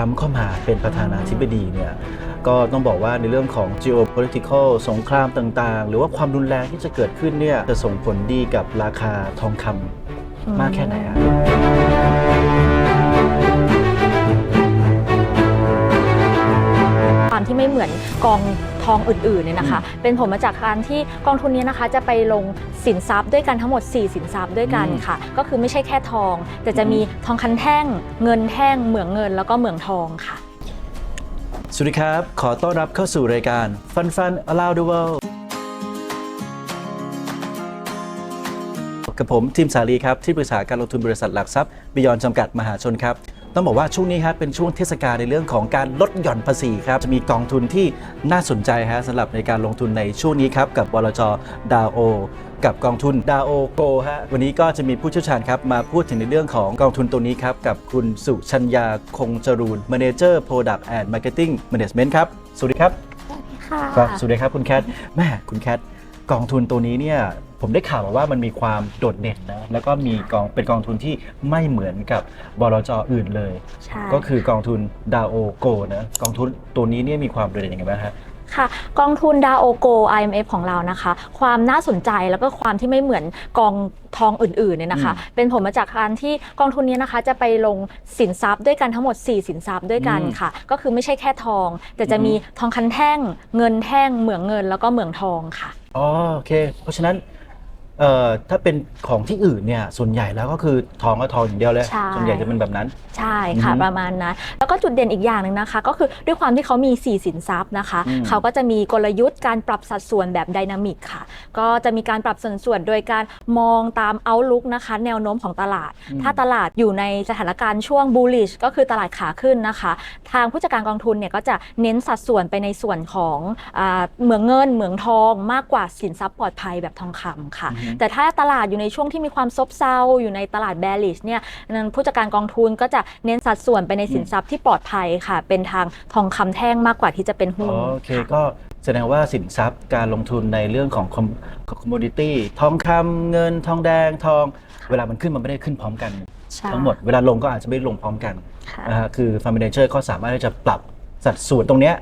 รัมป์เข้ามาเป็นประธานาธิบดีเนี่ยก็ต้องบอกว่าในเรื่องของ geopolitical สงครามต่างๆ หรือว่าความรุนแรงที่จะเกิดขึ้นเนี่ยจะส่งผลดีกับราคาทองคำมากแค่ไหนอะความที่ไม่เหมือนกอง ทองอื่นๆเนี่ยนะคะ เป็นผลมาจากการที่กองทุนนี้นะคะจะไปลงสินทรัพย์ด้วยกันทั้งหมด 4 สินทรัพย์ด้วยกันอืมค่ะ ก็คือไม่ใช่แค่ทอง แต่จะมีทองคันแท่ง เงินแท่ง เหมืองเงิน แล้วก็เหมืองทองค่ะ สวัสดีครับ ขอต้อนรับเข้าสู่รายการ Fun Fun Around the World กับผมทีมสาลีครับ ที่ปรึกษาการลงทุนบริษัทหลักทรัพย์บิยอนจำกัดมหาชนครับ ต้องบอกว่าช่วงนี้ครับเป็นช่วงเทศกาลในเรื่องของการลดหย่อนภาษีครับจะมีกองทุนที่น่าสนใจฮะสำหรับในการลงทุนในช่วงนี้ครับกับวลจดาโอกับกองทุนดาโอโกฮะวันนี้ก็จะมีผู้เชี่ยวชาญครับมาพูดถึงในเรื่องของกองทุนตัวนี้ครับกับคุณสุชัญญาคงจรูน Manager Product and Marketing Management ครับ สวัสดีครับ ค่ะ ครับ สวัสดีครับคุณแคทแม่คุณแคท กองทุนตัวนี้เนี่ยผมได้ข่าวมาว่ามันมีความโดดเด่นนะแล้วก็มีกองเป็นกองทุนที่ไม่เหมือนกับบลจอื่นเลย ใช่ ก็คือกองทุนดาโอโกนะกองทุนตัวนี้เนี่ยมีความโดดเด่นยังไงบ้างฮะ ค่ะกองทุนดาโอโก IMF ของเรานะคะ ความน่าสนใจแล้วก็ความที่ไม่เหมือนกองทองอื่นๆเนี่ยนะคะอืมเป็นผลมาจากการที่กองทุนนี้นะคะ จะไปลงสินทรัพย์ด้วยกันทั้งหมด 4 สินทรัพย์ด้วยกันอืมค่ะ ก็คือไม่ใช่แค่ทอง แต่จะมีอือฮึทองคันแท่ง เงินแท่ง เหมืองเงินแล้วก็เหมืองทองค่ะ อ๋อโอเค เพราะฉะนั้น เอ่อถ้าเป็นของที่อื่นเนี่ยส่วนใหญ่แล้วก็คือทองก็ทองอย่างเดียวเลย ใช่ ส่วนใหญ่จะเป็นแบบนั้น ใช่ค่ะอือฮึประมาณนั้นแล้วก็จุดเด่นอีกอย่างหนึ่งนะคะ ก็คือด้วยความที่เขามี 4 สินทรัพย์นะคะ อืม เขาก็จะมีกลยุทธ์การปรับสัดส่วนแบบไดนามิกค่ะ ก็จะมีการปรับสัดส่วนโดยการมองตามเอาลุกนะคะ แนวโน้มของตลาดอืมถ้าตลาดอยู่ในสถานการณ์ช่วง bullish ก็คือตลาดขาขึ้นนะคะ ทางผู้จัดการกองทุนเนี่ยก็จะเน้นสัดส่วนไปในส่วนของอาเหมืองเงินเหมืองทองมากกว่าสินทรัพย์ปลอดภัยแบบทองคำค่ะ อือฮึแต่ถ้าตลาดอยู่ในช่วงที่มีความซบเซาอยู่ในตลาด bearish เนี่ยนั้นผู้จัดการกองทุนก็จะเน้นสัดส่วนไปในสินทรัพย์ที่ปลอดภัยค่ะ เป็นทางทองคำแท่งมากกว่าที่จะเป็นหุ้นอ๋อโอเคค่ะก็แสดงว่าสินทรัพย์การลงทุนในเรื่องของคอมมดิตี้ทองคำเงินทองแดงทอง เวลามันขึ้นมันไม่ได้ขึ้นพร้อมกันใช่ทั้งหมดเวลาลงก็อาจจะไม่ได้ลงพร้อมกันค่ะนะฮะคือฟันเดเจอร์ก็สามารถที่จะปรับสัดส่วนตรงเนี้ย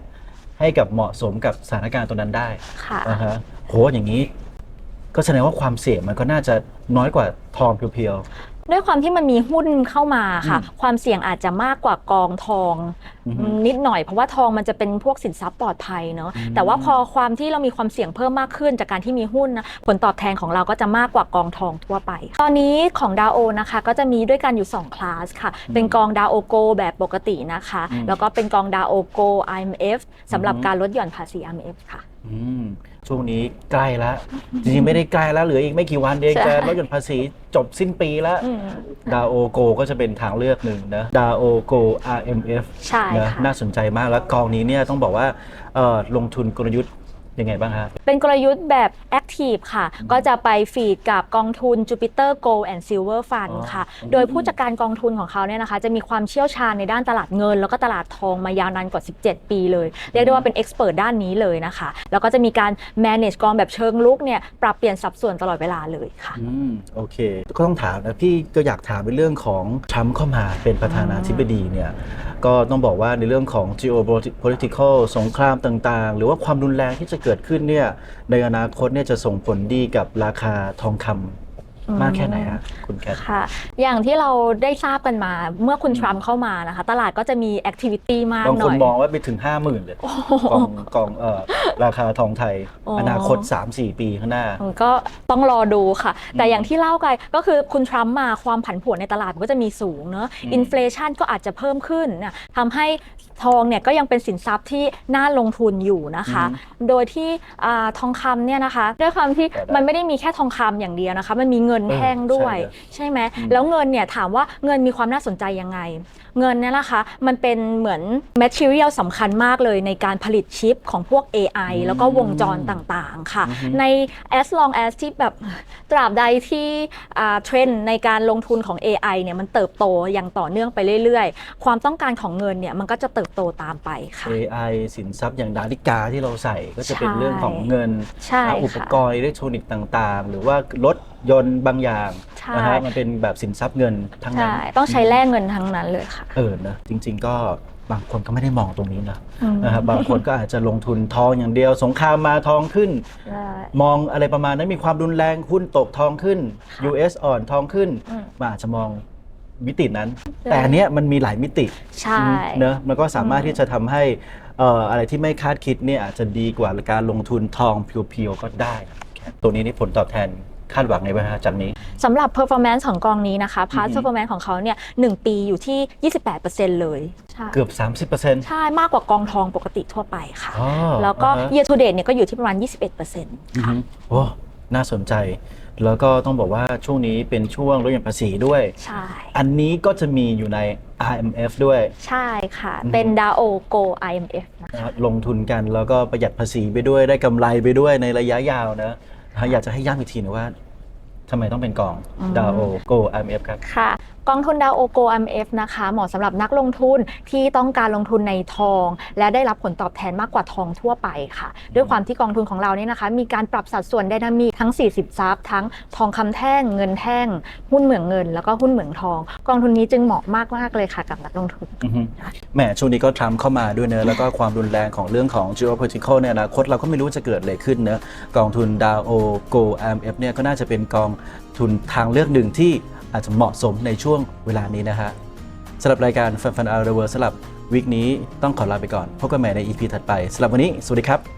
ให้กับเหมาะสมกับสถานการณ์ตัวนั้นได้ค่ะนะฮะโหอย่างนี้ ก็แสดงว่าความเสี่ยงมันก็น่าจะน้อยกว่าทองเพียว ด้วยความที่มันมีหุ้นเข้ามาค่ะอืมความเสี่ยงอาจจะมากกว่ากองทองอือฮึนิดหน่อยเพราะว่าทองมันจะเป็นพวกสินทรัพย์ปลอดภัยเนอะอืม แต่ว่าพอความที่เรามีความเสี่ยงเพิ่มมากขึ้น จากการที่มีหุ้นนะผลตอบแทนของเราก็จะมากกว่ากองทองทั่วไป ตอนนี้ของดาวโอนะคะก็จะมีด้วยกันอยู่2คลาสค่ะ เป็นกองดาวโอโกแบบปกตินะคะ อืมแล้วก็เป็นกองดาวโอโก IMF สำหรับอืมการลดหย่อนภาษี IMF ค่ะๆ อืมช่วงนี้ใกล้แล้วจริงๆไม่ได้ใกล้แล้วเหลืออีกไม่กี่วันเองใช่ จะลดหย่อนภาษีจบสิ้นปีแล้วอืมดาโอโกก็จะเป็นทางเลือกหนึ่งนะดาโอโก RMF ใช่นะค่ะ น่าสนใจมากแล้วกองนี้เนี่ยต้องบอกว่าเอ่อลงทุนกลยุทธ์ ยังไงบ้างฮะเป็นกลยุทธ์แบบ Active ค่ะ ก็จะไปฟีดกับกองทุน Jupiter Gold and Silver Fund อ๋อค่ะอืมโดยผู้จัดการกองทุนของเขาเนี่ยนะคะ จะมีความเชี่ยวชาญในด้านตลาดเงิน แล้วก็ตลาดทองมายาวนานกว่า 17 ปีเลย เรียกได้ว่าเป็น expert ด้านนี้เลยนะคะ แล้วก็จะมีการ manage กองแบบเชิงลุกเนี่ยปรับเปลี่ยนสัดส่วนตลอดเวลาเลยค่ะอืมโอเค ก็ต้องถามนะพี่ก็อยากถามในเรื่องของทรัมป์เข้ามาเป็นประธานาธิบดีเนี่ยก็ต้องบอกว่าในเรื่องของ geopolitical สงครามต่างๆ หรือว่าความรุนแรงที่จะเกิดเกิดขึ้นเนี่ยในอนาคตเนี่ยจะส่งผลดีกับราคาทองคำ มากแค่ไหนฮะคุณแคท ค่ะ อย่างที่เราได้ทราบกันมาเมื่อคุณอืมทรัมป์เข้ามานะคะ ตลาดก็จะมี activity มากบางหคน่นอยมองว่าไปถึง 5 0,000 เลย กองกองเอ่อราคาทองไทยอ๋อออนาคต 3-4 ปีข้างหน้ามันก็ต้องรอดูค่ะ แต่อืมอย่างที่เล่ากันก็คือคุณทรัมป์มาความผันผวนในตลาดมันก็จะมีสูงเนอะอืมอินฟลชันก็อาจจะเพิ่มขึ้นนะทำให้ทองเนี่ยก็ยังเป็นสินทรัพย์ที่น่าลงทุนอยู่นะคะ โดยที่อาทองคำเนี่ยนะคะด้วยความที่แต่ละมันไม่ได้มีแค่ทองคำอย่างเดียวนะคะ มันมีเงินแท่งด้วยเออใช่เลยใช่ไหมอืมแล้วเงินเนี่ยถามว่าเงินมีความน่าสนใจยังไง เงินเนี่ยนะคะมันเป็นเหมือน material สำคัญมากเลยในการผลิตชิปของพวก AI อืมแล้วก็วงจรต่างๆค่ะอือฮึใน as long as ที่แบบตราบใดที่เทรนด์ในการลงทุนของ AI เนี่ยมันเติบโตอย่างต่อเนื่องไปเรื่อยๆ ความต้องการของเงินเนี่ยมันก็จะเติบโตตามไปค่ะ AI สินทรัพย์อย่างนาฬิกาที่เราใส่ก็จะเป็นใช่เรื่องของเงินใช่อะอุปค่ะกรณ์อิเล็กทรอนิกส์ต่างๆ หรือว่ารถยนต์บางอย่างใช่นะฮะมันเป็นแบบสินทรัพย์เงินทั้งนั้นใช่ต้องใช้แลกเงินทั้งนั้นเลยค่ะ เออนะจริง ๆ ก็บางคนก็ไม่ได้มองตรงนี้นะอืม นะครับบางคนก็อาจจะลงทุนทองอย่างเดียว สงครามมาทองขึ้น ใช่ มองอะไรประมาณนั้นมีความรุนแรงหุ้นตกทองขึ้น ค่ะ US อ่อนทองขึ้นอืม มันอาจจะมองมิตินั้นใช่แต่อันเนี้ยมันมีหลายมิติ ใช่ เนอะมันก็สามารถอืมที่จะทำให้เอ่ออะไรที่ไม่คาดคิดเนี่ยอาจจะดีกว่าการลงทุนทองเพียวๆก็ได้ ตัวนี้นี่ผลตอบแทน คาดหวังไงบ้างฮะจากนี้ สำหรับ performance ของกองนี้นะคะ past อือฮึ performance ของเขาเนี่ยหนึ่งปีอยู่ที่ 28%เลย ใช่เกือบ 30%ใช่มากกว่ากองทองปกติทั่วไปค่ะอ๋อแล้วก็ อ่าฮะ year to date เนี่ยก็อยู่ที่ประมาณ 21%อือฮึโอ้น่าสนใจ แล้วก็ต้องบอกว่าช่วงนี้เป็นช่วงลดหย่อนภาษีด้วย ใช่ อันนี้ก็จะมีอยู่ใน IMF ด้วย ใช่ค่ะ อือฮึ เป็น DAO Go IMF นะคะนะครับลงทุนกันแล้วก็ประหยัดภาษีไปด้วยได้กำไรไปด้วยในระยะยาวนะฮะ อยากจะให้ย้ำอีกทีนะว่าทำไมต้องเป็นกองอืม DAO Go IMF ครับ ค่ะ กองทุนดาวโอโก IMF นะคะเหมาะสำหรับนักลงทุนที่ต้องการลงทุนในทอง และได้รับผลตอบแทนมากกว่าทองทั่วไปค่ะ ด้วยความที่กองทุนของเราเนี่ยนะคะ มีการปรับสัดส่วนไดนามิกทั้ง 40ซับทั้งทองคำแท่งเงินแท่ง หุ้นเหมืองเงิน แล้วก็หุ้นเหมืองทอง กองทุนนี้จึงเหมาะมากๆเลยค่ะกับนักลงทุนอือฮึแหมช่วงนี้ก็ทรัมป์เข้ามาด้วยเนอะแล้วก็ความรุนแรงของเรื่องของ geopolitical ในอนาคตเราก็ไม่รู้จะเกิดอะไรขึ้นเนอะกองทุน DAO Go IMF เนี่ยก็น่าจะเป็นกองทุนทางเลือกหนึ่งที่ อาจจะเหมาะสมในช่วงเวลานี้นะฮะสำหรับรายการฟันฟันอาร์เวิร์สำหรับวีคนี้ต้องขอลาไปก่อนพบกันใหม่ใน EP ถัดไปสำหรับวันนี้ สวัสดีครับ